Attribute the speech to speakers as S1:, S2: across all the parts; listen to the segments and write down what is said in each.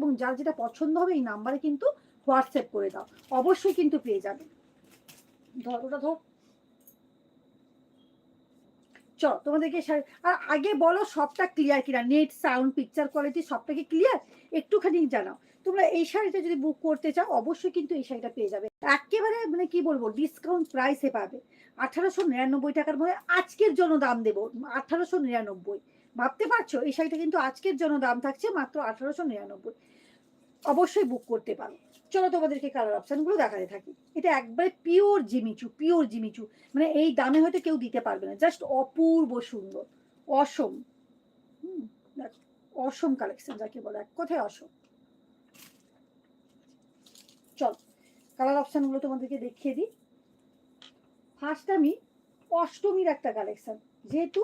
S1: এবং যার যেটা পছন্দ হবে এই নাম্বারে কিন্তু হোয়াটসঅ্যাপ করে দাও। অবশ্যই কিন্তু পেয়ে যাবে। ধর, ওটা ধর। চল, তোমাদেরকে আর আগে বলো সবটা ক্লিয়ার কিনা নেট সাউন্ড পিকচার কোয়ালিটি সবটা কি ক্লিয়ার একটুখানি জানাও। তোমরা এই শাড়িটা যদি বুক করতে চাও, অবশ্যই কিন্তু এই শাড়িটা পেয়ে যাবে। একেবারে মানে কি বলব ডিসকাউন্ট প্রাইসে পাবে। আঠারোশো নিরানব্বই টাকার মধ্যে আজকের জন্য দাম দেবো। আঠারোশো নিরানব্বই। ভাবতে পারছ? এই শাড়িটা কিন্তু আজকের জন্য দাম থাকছে মাত্র আঠারোশো নিরানব্বই। অবশ্যই বুক করতে পারো। চলো তোমাদেরকে কালার অপশানগুলো দেখাতে থাকি। এটা একবারে পিওর জিমিচু পিওর জিমিচু মানে এই দামে হয়তো কেউ দিতে পারবে না। জাস্ট অপূর্ব সুন্দর। অসম। হুম অসম কালেকশন যাকে বলে, এক কথায় অসম। চল কালার অপশানগুলো তোমাদেরকে দেখিয়ে দিই। ফার্স্ট আমি অষ্টমীর একটা কালেকশন যেহেতু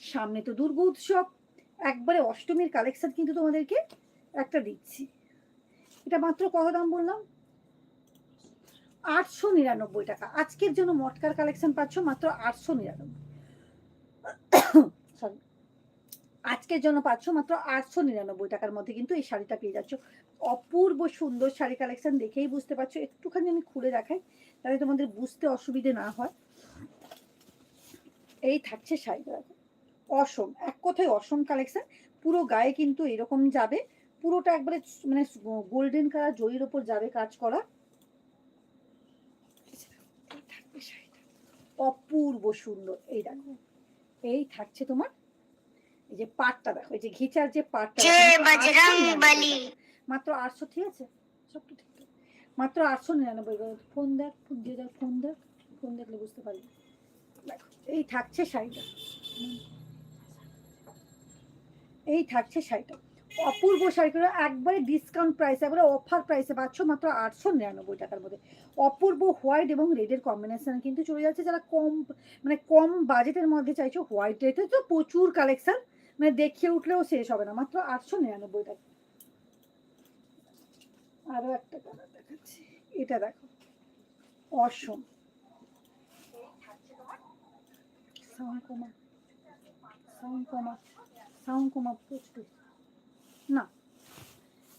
S1: সামনে তো দুর্গা উৎসব, একবারে অষ্টমীর কালেকশন কিন্তু তোমাদেরকে একটা দিচ্ছি। এটা মাত্র কত দাম বললাম? আটশো নিরানব্বই টাকা। আজকের জন্য মটকার কালেকশন পাচ্ছ মাত্র আটশো নিরানব্বই। সরি আজকের জন্য পাচ্ছ মাত্র আটশো নিরানব্বই টাকার মধ্যে কিন্তু এই শাড়িটা পেয়ে যাচ্ছ। অপূর্ব সুন্দর শাড়ি কালেকশন দেখেই বুঝতে পারছ। একটুখানি আমি খুলে দেখাই, তাহলে তোমাদের বুঝতে অসুবিধে না হয়। এই থাকছে শাড়িটা অসম, এক কথায় অসম কালেকশন পুরো গায়ে কিন্তু এরকম যাবে। পুরোটা একবারে মানে গোল্ডেন কালার জরির ওপর যাবে কাজ করা। থাকবে শাড়িটা। অপূর্ব সুন্দর এই দেখো। এই থাকছে তোমার এই যে পাটটা দেখো এই যে ঘিচার যে পাটটা মাত্র
S2: বজরং
S1: 899
S2: বলি।
S1: টাকা। মাত্র আটশো ঠিক আছে? সব তো ঠিক। মাত্র আটশো নিরানব্বই ফোন দেখ ফোন দিয়ে দেখ ফোন দেখ ফোন দেখলে বুঝতে পারবি। দেখো এই থাকছে শাড়িটা। এই থাকছে শাড়িটা। অপূর্ব শাড়িগুলো একবারে ডিসকাউন্ট প্রাইস একবারে অফার প্রাইসে পাচ্ছ মাত্র আটশো নিরানব্বই টাকার মধ্যে। অপূর্ব হোয়াইট এবং রেডের কম্বিনেশন কিন্তু চলে যাচ্ছে। যারা কম মানে কম বাজেটের মধ্যে চাইছো হোয়াইট রেটে তো প্রচুর কালেকশন মানে দেখিয়ে উঠলেও শেষ হবে না। মাত্র আটশো নিরানব্বই টাকা। আরও একটা কালার দেখাচ্ছি। এটা দেখো। অসম। সাউন্ড কমা। সাউন্ড কমা। সাউন্ড কমা প্রচুর। না,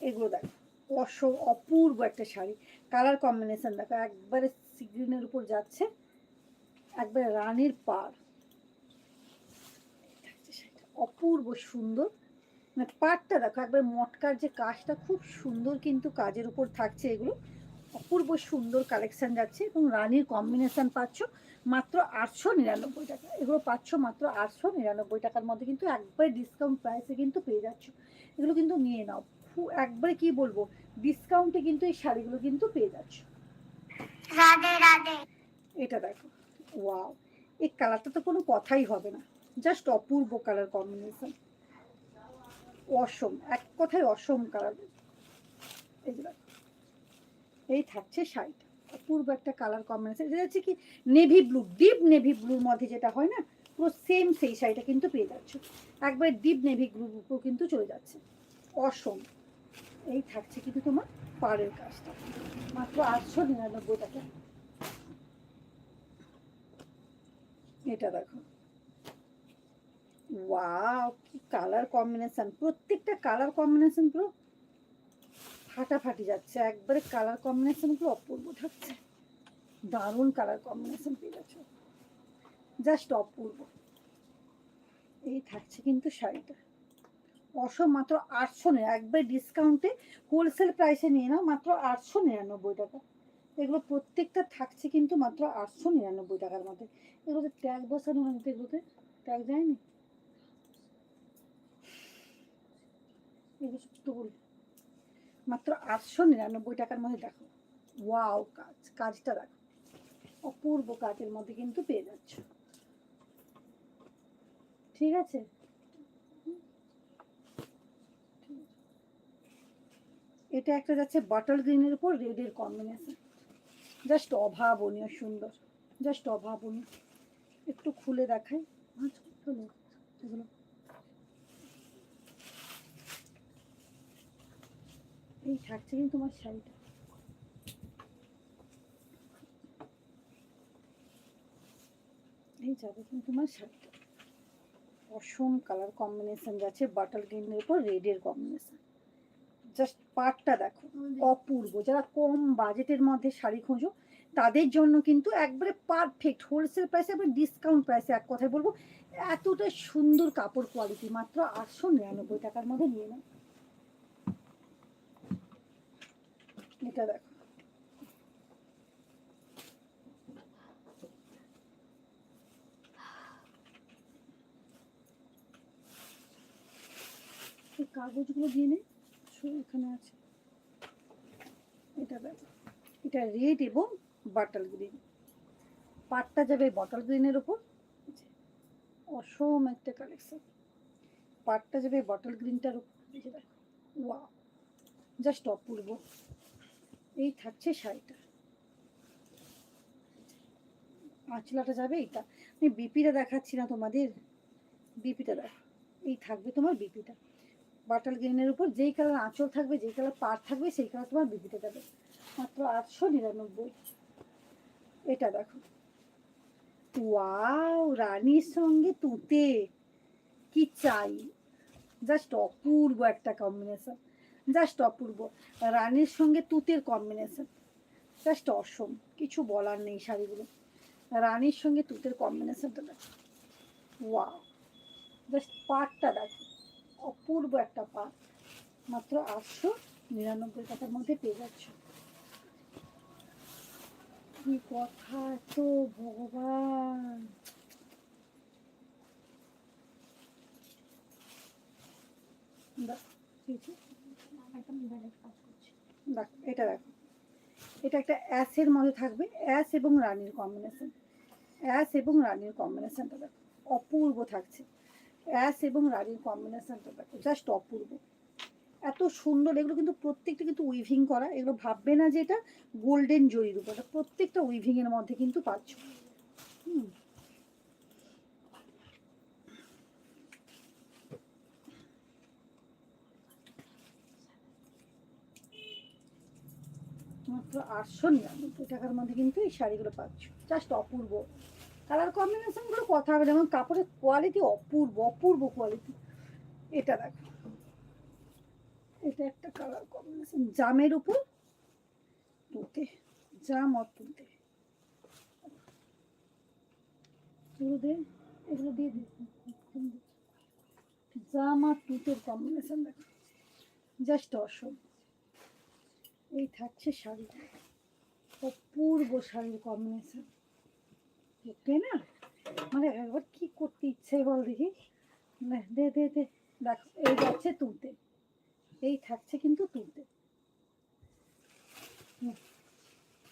S1: এগুলো দেখো, অস, অপূর্ব একটা শাড়ি। কালার কম্বিনেশন দেখো, একবারে সিগ্রিনের উপর যাচ্ছে, একবারে রানীর পার। অপূর্ব সুন্দর। মানে পাটটা দেখো, একবার মটকার যে কাজটা, খুব সুন্দর কিন্তু কাজের উপর থাকছে এগুলো। অপূর্ব সুন্দর কালেকশান যাচ্ছে এবং রানীর কম্বিনেশান পাচ্ছ মাত্র আটশো নিরানব্বই টাকা। এগুলো পাচ্ছ মাত্র আটশো নিরানব্বই টাকার মধ্যে কিন্তু একবারে ডিসকাউন্ট প্রাইসে কিন্তু পেয়ে যাচ্ছ। এগুলো কিন্তু নিয়ে নাও। একবারে কি বলব? ডিসকাউন্টে কিন্তু এই শাড়িগুলো কিন্তু পেয়ে যাচ্ছ। এটা দেখো। ওয়াও এই কালারটা তো কোনো কথাই হবে না। জাস্ট অপূর্ব কালার কম্বিনেশন অসম এক কথায় অসম কালার এই দেখো। এই থাকছে শাড়িটা অপূর্ব একটা কালার কম্বিনেশন এটা হচ্ছে কি? নেভি ব্লু ডিপ নেভি ব্লুর মধ্যে যেটা হয় না, পুরো সেম সেই শাড়িটা কিন্তু পেয়ে যাচ্ছ। একবার ডিপ নেভি ব্লু কিন্তু চলে যাচ্ছে। অসম। এই থাকছে কিন্তু তোমার পাড়ের কাজটা। মাত্র আটশো নিরানব্বই টাকা এটা দেখো। ওয়াও, কি কালার কম্বিনেশন প্রত্যেকটা কালার কম্বিনেশন পুরো ফাটাফাটি যাচ্ছে, একবারে কালার কম্বিনেশনগুলো অপূর্ব থাকছে। দারুণ কালার কম্বিনেশন পেয়ে যাচ্ছে জাস্ট অপূর্ব। এই থাকছে কিন্তু শাড়িটা। অসম মাত্র আটশো নিরানব্বই একবার ডিসকাউন্টে হোলসেল প্রাইসে নিয়ে নাও, মাত্র আটশো নিরানব্বই টাকা। এগুলো প্রত্যেকটা থাকছে কিন্তু মাত্র আটশো নিরানব্বই টাকার মধ্যে। এগুলোতে ট্যাগ বসানো হয় তো এগুলোতে? ট্যাগ যায়নি? এগুলো বলি মাত্র আটশো নিরানব্বই টাকার মধ্যে দেখো। ওয়াও কাজ কাজটা দেখো। অপূর্ব কাজের মধ্যে কিন্তু পেয়ে যাচ্ছ। ঠিক আছে? এটা একটা যাচ্ছে বাটার গ্রিনের উপর রেডের কম্বিনেশন জাস্ট অভাবনীয় সুন্দর। জাস্ট অভাবনীয় একটু খুলে দেখাই। আচ্ছা, এগুলো এই থাকছে কিন্তু তোমার শাড়িটা। এই যাবে কিন্তু তোমার শাড়িটা। অসম কালার কম্বিনেশন যাচ্ছে বাটার গ্রিনের উপর রেডের কম্বিনেশন জাস্ট পাটটা দেখো অপূর্ব। যারা কম বাজেটের মধ্যে শাড়ি খোঁজো তাদের জন্য কিন্তু একবারে পারফেক্ট হোলসেল প্রাইসে একবারে ডিসকাউন্ট প্রাইসে এক কথায় বলব এতটা সুন্দর কাপড় কোয়ালিটি মাত্র আটশো নিরানব্বই টাকার মধ্যে নিয়ে নাও। এটা দেখো কাগজগুলো দিয়ে নে এখানে আছে। এটা দেখো, এটা রেড এবং বাটাল গ্রিন পাটটা যাবে বটল গ্রিনের উপর। অসম একটা কালেকশন পাটটা যাবে বটল গ্রিনটার উপর। দেখো ওয়া জাস্ট অপূর্ব এই থাকছে শাড়িটা। আঁচলাটা যাবে এইটা। আমি বিপিটা দেখাচ্ছি না তোমাদের। বিপিটা দেখো, এই থাকবে তোমার বিপিটা। বাটাল গ্রিনের উপর যেই কালার আঁচল থাকবে, যেই কালার পাট থাকবে, সেই কালার তোমার বিপিটা যাবে। মাত্র আটশো নিরানব্বই। এটা দেখো। ওয়াও, রানীর সঙ্গে তুতে। কি চাই। জাস্ট অপূর্ব একটা কম্বিনেশন জাস্ট অপূর্ব। রানীর সঙ্গে তুতের কম্বিনেশন জাস্ট অসম। কিছু বলার নেই শাড়িগুলো। রানীর সঙ্গে তুতের কম্বিনেশনটা দেখো। ওয়াও জাস্ট পাটটা দেখো। অপূর্ব একটা পাট মাত্র আটশো নিরানব্বই টাকার মধ্যে পেয়ে যাচ্ছ। কি কথা তো ভগবান! দেখ, এটা দেখো। এটা একটা অ্যাসের মধ্যে থাকবে। অ্যাস এবং রানীর কম্বিনেশন অ্যাস এবং রানীর কম্বিনেশনটা দেখো অপূর্ব থাকছে। অ্যাস এবং রানীর কম্বিনেশনটা দেখো জাস্ট অপূর্ব। এত সুন্দর এগুলো কিন্তু প্রত্যেকটা কিন্তু উইভিং করা। এগুলো ভাববে না যে এটা গোল্ডেন জরির উপর প্রত্যেকটা উইভিং এর মধ্যে কিন্তু পাচ্ছ। হুম। মাত্র আটশো নিরানব্বই টাকার মধ্যে কিন্তু এই শাড়িগুলো পাচ্ছ। জাস্ট অপূর্ব। কালার কম্বিনেশনগুলো কথা হবে যেমন কাপড়ের কোয়ালিটি অপূর্ব অপূর্ব কোয়ালিটি এটা দেখো। এটা একটা কালার কম্বিনেশন জামের উপর তুতে জাম আর তুতে এগুলো দিয়ে জাম আর তুতের কম্বিনেশন দেখো। জাস্ট অসম এই থাকছে শাড়ি। অপূর্ব শাড়ির কম্বিনেশন দেখতে না? মানে একবার কি করতে ইচ্ছে বল দেখি? দে দে দে দেখো এই যাচ্ছে তুলতে। এই থাকছে কিন্তু তুলতে।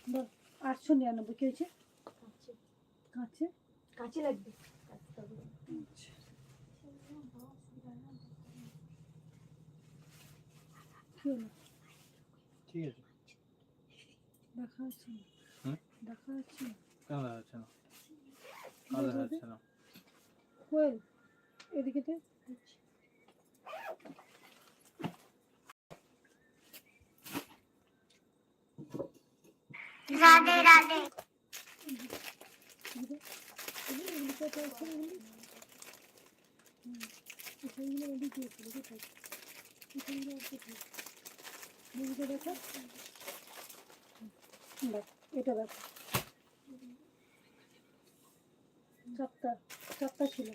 S1: বল আটশো নিরানব্বই কি হয়েছে? কাছে
S3: কাঁচি? লাগবে। কাঁচতে হবে।
S1: আচ্ছা। কি হলো?
S4: ঠিক আছে
S1: দেখা যাচ্ছে না
S4: হুম?
S1: দেখা যাচ্ছে না
S4: কেন দেখা যাচ্ছে না
S1: এটা দেখ ছিল।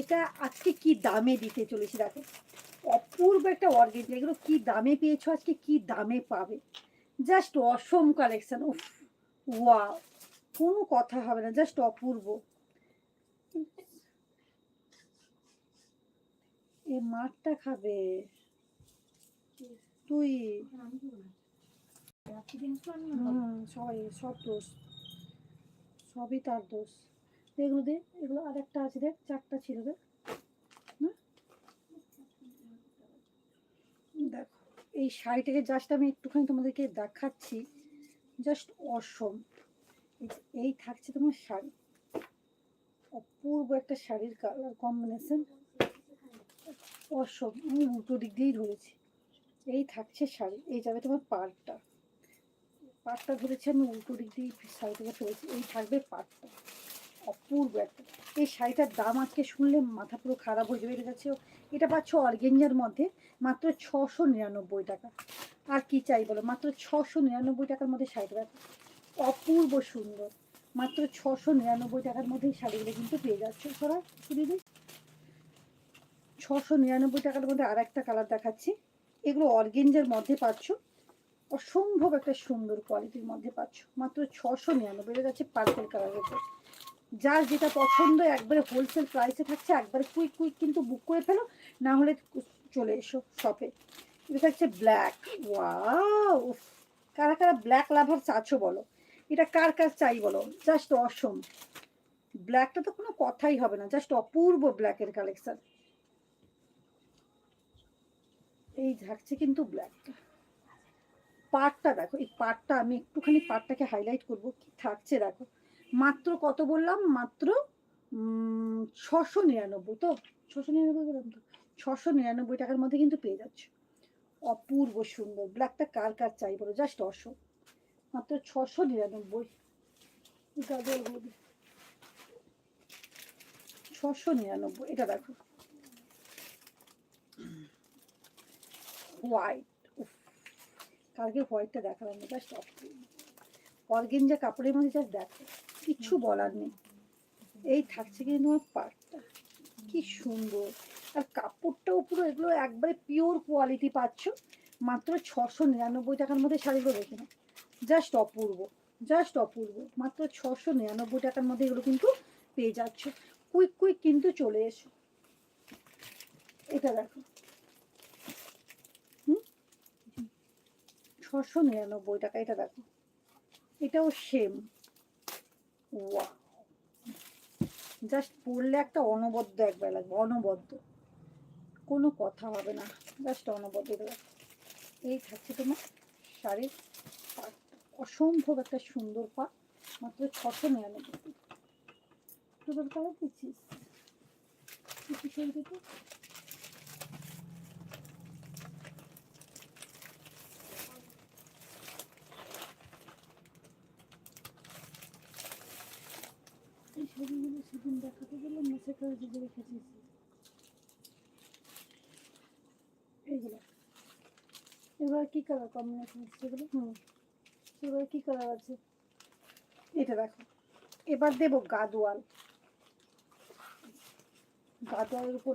S1: এটা আজকে কি দামে দিতে চলেছি দেখো। অপূর্ব একটা অর্গেঞ্জ এগুলো কি দামে পেয়েছ আজকে? কি দামে পাবে? জাস্ট অসম কালেকশন, উফ ওয়া কোনো কথা হবে না, জাস্ট অপূর্ব। এ মাঠটা খাবে। তুই। সবাই, সব দোষ। সবই তার দোষ। এগুলো দে এগুলো আর একটা আছে দেখ, চারটা ছিল দেখ? দেখো, এই শাড়িটাকে জাস্ট আমি একটুখানি তোমাদেরকে দেখাচ্ছি। Just awesome. এই এই থাকছে তোমার শাড়ি। অপূর্ব একটা শাড়ির কালার কম্বিনেশন অসম আমি উল্টো দিক দিয়েই ধরেছি। এই থাকছে শাড়ি, এই যাবে তোমার পাড়টা পাটটা ধরেছি আমি উল্টো দিক দিয়ে শাড়িটাকে ফেলেছি এই থাকবে পাটটা। অপূর্ব একটা। এই শাড়িটার দাম আজকে শুনলে মাথা পুরো খারাপ হয়ে যাবে যাচ্ছে এটা পাচ্ছ অর্গেঞ্জার মধ্যে মাত্র ছশো নিরানব্বই টাকা। আর কি চাই বলো? মাত্র ছশো নিরানব্বই টাকার মধ্যে শাড়িটা অপূর্ব সুন্দর। মাত্র ছশো নিরানব্বই টাকার মধ্যে এই শাড়িগুলো কিন্তু পেয়ে যাচ্ছ। সরা দিদি। ছশো নিরানব্বই টাকার মধ্যে আর একটা কালার দেখাচ্ছি। এগুলো অর্গেঞ্জার মধ্যে পাচ্ছ। অসম্ভব একটা সুন্দর কোয়ালিটির মধ্যে পাচ্ছ। মাত্র ছশো নিরানব্বই এটা যাচ্ছে পার্পেল কালারের উপর। যার যেটা পছন্দ, একবারে হোলসেল প্রাইসে থাকছে, একবারে কুইক কুইক কিন্তু বুক করে ফেলো, না হলে চলে এসো শপে এটা থাকছে ব্ল্যাক ওয়াও কারা কারা ব্ল্যাক লাভার চাচ্ছো বলো? এটা কার কার চাই বলো? Just awesome. ব্ল্যাকটা তো কোনো কথাই হবে না জাস্ট অপূর্ব ব্ল্যাকের কালেকশন এই থাকছে কিন্তু ব্ল্যাকটা পাটটা দেখো, এই পাটটা আমি একটুখানি পাটটাকে হাইলাইট করব, কি থাকছে দেখো। মাত্র কত বললাম? মাত্র ছশো নিরানব্বই তো? ছশো নিরানব্বই বললাম তো? ছশো নিরানব্বই টাকার মধ্যে কিন্তু পেয়ে যাচ্ছ। অপূর্ব সুন্দর। ব্ল্যাকটা কার কার চাই বলো? জাস্ট অসম মাত্র ছশো নিরানব্বই। গাজরগুলো দে। ছশো নিরানব্বই। এটা দেখো। হোয়াইট কালকে হোয়াইটটা দেখালাম না জাস্ট অর্গেঞ্জা কাপড়ের মধ্যে জাস্ট দেখো কিচ্ছু বলার নেই। এই থাকছে কিন্তু তোমার পাটটা? কি সুন্দর। আর কাপড়টাও পুরো এগুলো একবারে পিওর কোয়ালিটি পাচ্ছ মাত্র ছশো নিরানব্বই টাকার মধ্যে শাড়িগুলো দেখে না জাস্ট অপূর্ব জাস্ট অপূর্ব। মাত্র ছশো নিরানব্বই টাকার মধ্যে এগুলো কিন্তু পেয়ে যাচ্ছ। কুইক কুইক কিন্তু চলে এসো। এটা দেখো হুম ছশো নিরানব্বই টাকা, এটা দেখো। এটাও সেম ওয়া জাস্ট পড়লে একটা অনবদ্য একবার লাগবে অনবদ্য। কোনো কথা হবে না জাস্ট অনবদ্য দেখো। এই থাকছে তোমার শাড়ির অসম্ভব একটা সুন্দর পাট, মাত্র ছশো নিরানব্বই। দুটোর কালার দিচ্ছিস কিছু শাড়িগুলো সেদিন দেখাতে গেলাম না সেখানে যদি রেখেছিস এইগুলো এবার কি কালার কম্বিনেশন আছে এগুলো হুম। এবার কি কালার আছে? এটা দেখো। এবার দেব গাদোয়াল গাদোয়ালের উপর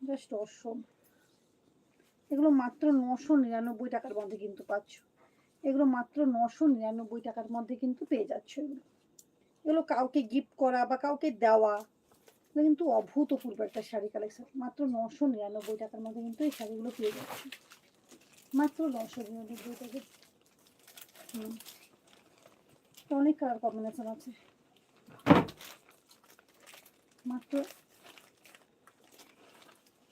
S1: জাস্ট অসম। এগুলো মাত্র নশো নিরানব্বই টাকার মধ্যে কিন্তু পাচ্ছ। এগুলো মাত্র নশো নিরানব্বই টাকার মধ্যে কিন্তু পেয়ে যাচ্ছ এগুলো। এগুলো কাউকে গিফট করা বা কাউকে দেওয়া কিন্তু অভূতপূর্ব একটা শাড়ি কালেকশন মাত্র নশো নিরানব্বই টাকার মধ্যে কিন্তু এই শাড়িগুলো পেয়ে যাচ্ছে। মাত্র নশো নিরানব্বই টাকা। অনেক কালার কম্বিনেশন আছে। মাত্র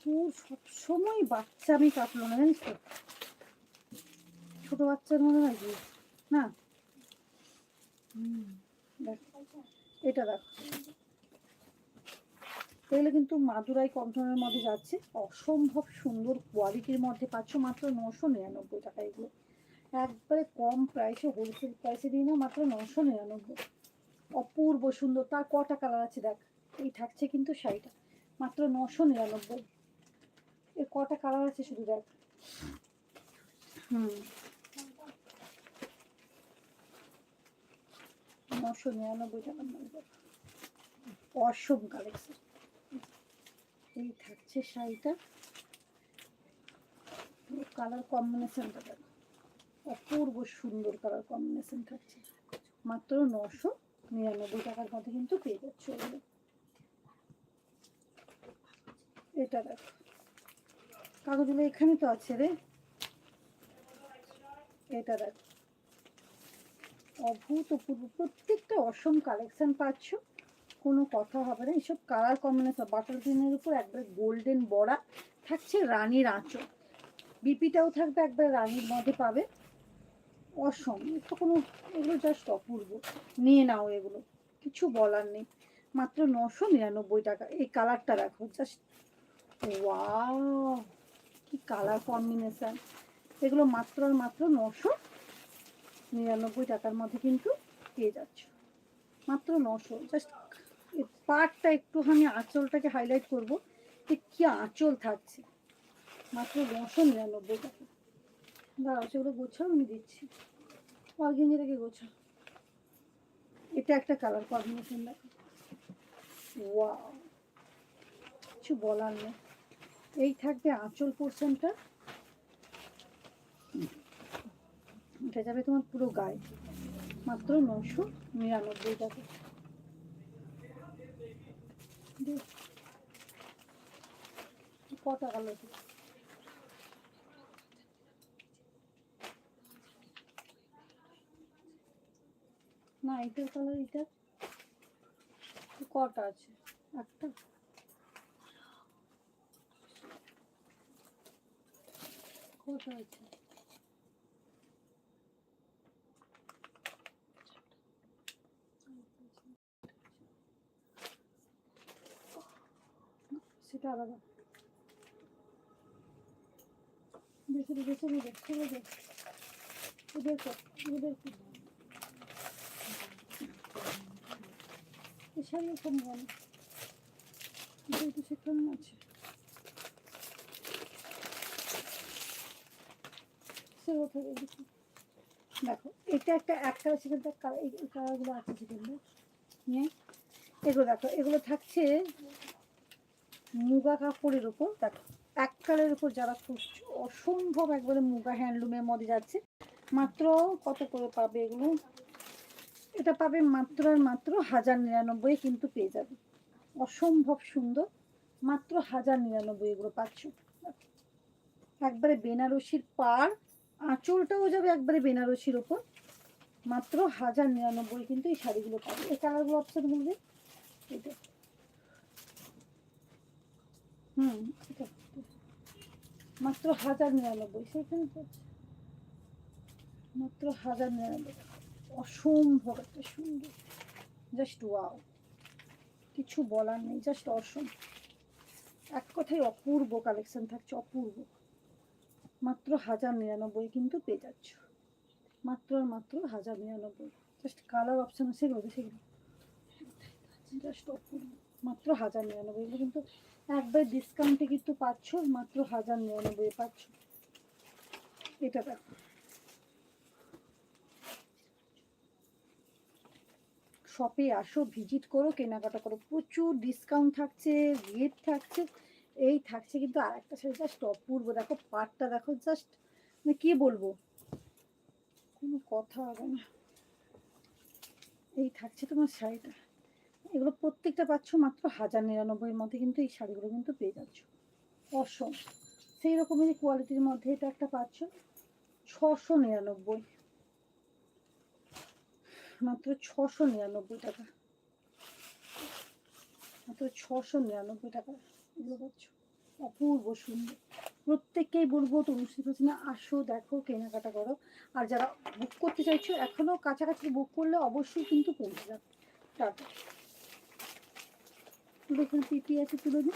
S1: তোর সবসময় বাচ্চা আমি কাটলো না জানিস তো? ছোট বাচ্চার মনে হয় কি না দেখ। এটা দেখো। এগুলো কিন্তু মাদুরাই কটনের মধ্যে যাচ্ছে। অসম্ভব সুন্দর কোয়ালিটির মধ্যে পাচ্ছ মাত্র নশো নিরানব্বই টাকা এগুলো। একবারে কম প্রাইসে হোলসেল প্রাইসে দিই না মাত্র নশো নিরানব্বই। অপূর্ব সুন্দর, তার কটা কালার আছে দেখ। এই থাকছে কিন্তু শাড়িটা, মাত্র নশো নিরানব্বই। এর কটা কালার আছে শুধু দেখ। হুম। নশো নিরানব্বই টাকার মধ্যে অসম কালেকশন এই থাকছে শাড়িটা। কালার কম্বিনেশনটা দেখো। অপূর্ব সুন্দর কালার কম্বিনেশন থাকছে। মাত্র নশো নিরানব্বই টাকার মধ্যে কিন্তু পেয়ে যাচ্ছে এটা দেখো। কাগজগুলো এখানে তো আছে রে। এটা দেখো। অভূতপূর্ব, প্রত্যেকটা অসম কালেকশন পাচ্ছ। কোনো কথা হবে না এইসব কালার কম্বিনেশন বাটার গ্রিনের উপর একবার গোল্ডেন বড়া, থাকছে রানীর আঁচল। বিপিটাও থাকবে একবার রানীর মধ্যে পাবে। অসম তো কোনো, এগুলো জাস্ট অপূর্ব। নিয়ে নাও এগুলো, কিছু বলার নেই। মাত্র নশো নিরানব্বই টাকা। এই কালারটা দেখো জাস্ট ওয়াও কি কালার কম্বিনেশান এগুলো মাত্র আর মাত্র নশো নিরানব্বই টাকার মধ্যে কিন্তু পেয়ে যাচ্ছ। মাত্র নশো। জাস্ট পাটটা একটুখানি আঁচলটাকে হাইলাইট করব যে কী আঁচল থাকছে। মাত্র নশো নিরানব্বই টাকা। দাঁড়াও, সেগুলো গোছাও, আমি দিচ্ছি। অর্গেঞ্জিটাকে গোছা এটা একটা কালার কম্বিনেশন দেখো। ওয়াও কিছু বলার নেই। এই থাকবে আঁচল পোর্শনটা এটা যাবে তোমার পুরো গায়ে। মাত্র নশো নিরানব্বই টাকা। কটা কালো না এটার কালার এটা কটা আছে? একটা? কটা আছে? সেটা আলাদা। বেছে দে বেছে দে ছেড়ে দে ওদের কর ওদের কর। গেল এটা তো আছে। সে কোথায় দেখি, এটা একটা একটা সেখানটা এই কালারগুলো আছে সেখানটা নিয়ে, এগুলো দেখো, এগুলো থাকছে মুগা কাপড়ের উপর দেখো এক কালারের উপর যারা খুঁজছো, অসম্ভব একবারে মুগা হ্যান্ডলুমের মধ্যে যাচ্ছে। মাত্র কত করে পাবে এগুলো? এটা পাবে মাত্র আর মাত্র হাজার নিরানব্বই কিন্তু পেয়ে যাবে। অসম্ভব সুন্দর, মাত্র হাজার নিরানব্বই এগুলো পাচ্ছ। একবারে বেনারসির পার, আঁচলটাও যাবে একবারে বেনারসির ওপর। মাত্র হাজার নিরানব্বই কিন্তু এই শাড়িগুলো পাবে। এই কালারগুলো অপশন বলবে এটা হুম মাত্র হাজার নিরানব্বই সেখানে মাত্র হাজার নিরানব্বই অসম্ভব একটা সুন্দর। Just wow. কিছু বলার নেই, জাস্ট অসম। এক কথায় অপূর্ব কালেকশন থাকছে, অপূর্ব। মাত্র হাজার নিরানব্বই কিন্তু পেয়ে যাচ্ছ। মাত্র আর মাত্র হাজার নিরানব্বই। জাস্ট কালার অপশন আছে, রোদে সেগুলো। জাস্ট অপূর্ব। মাত্র হাজার নিরানব্বই, এগুলো কিন্তু একবার ডিসকাউন্টে কিন্তু পাচ্ছ মাত্র হাজার নিরানব্বই পাচ্ছ। এটা দেখো। শপে আসো ভিজিট করো, কেনাকাটা করো। প্রচুর ডিসকাউন্ট থাকছে রেট থাকছে। এই থাকছে কিন্তু আর একটা শাড়ি জাস্ট অপূর্ব। দেখো, পাটটা দেখো জাস্ট মানে কি বলব? কোনো কথা হবে না। এই থাকছে তোমার শাড়িটা। এগুলো প্রত্যেকটা পাচ্ছ মাত্র হাজার নিরানব্বইয়ের মধ্যে কিন্তু এই শাড়িগুলো কিন্তু পেয়ে যাচ্ছ। অসম, সেই রকমেরই কোয়ালিটির মধ্যে এটা একটা পাচ্ছ, ছশো নিরানব্বই। মাত্র ছশো নিরানব্বই টাকা। মাত্র ছশো নিরানব্বই টাকা এগুলো পাচ্ছ। অপূর্ব সুন্দর। প্রত্যেককেই বলব তনুশ্রী না আসো, দেখো, কেনাকাটা করো। আর যারা বুক করতে চাইছো এখনও কাছাকাছি বুক করলে অবশ্যই কিন্তু পৌঁছে যাবে। টাটা। দেখুন পিপি আছে তুলে দিন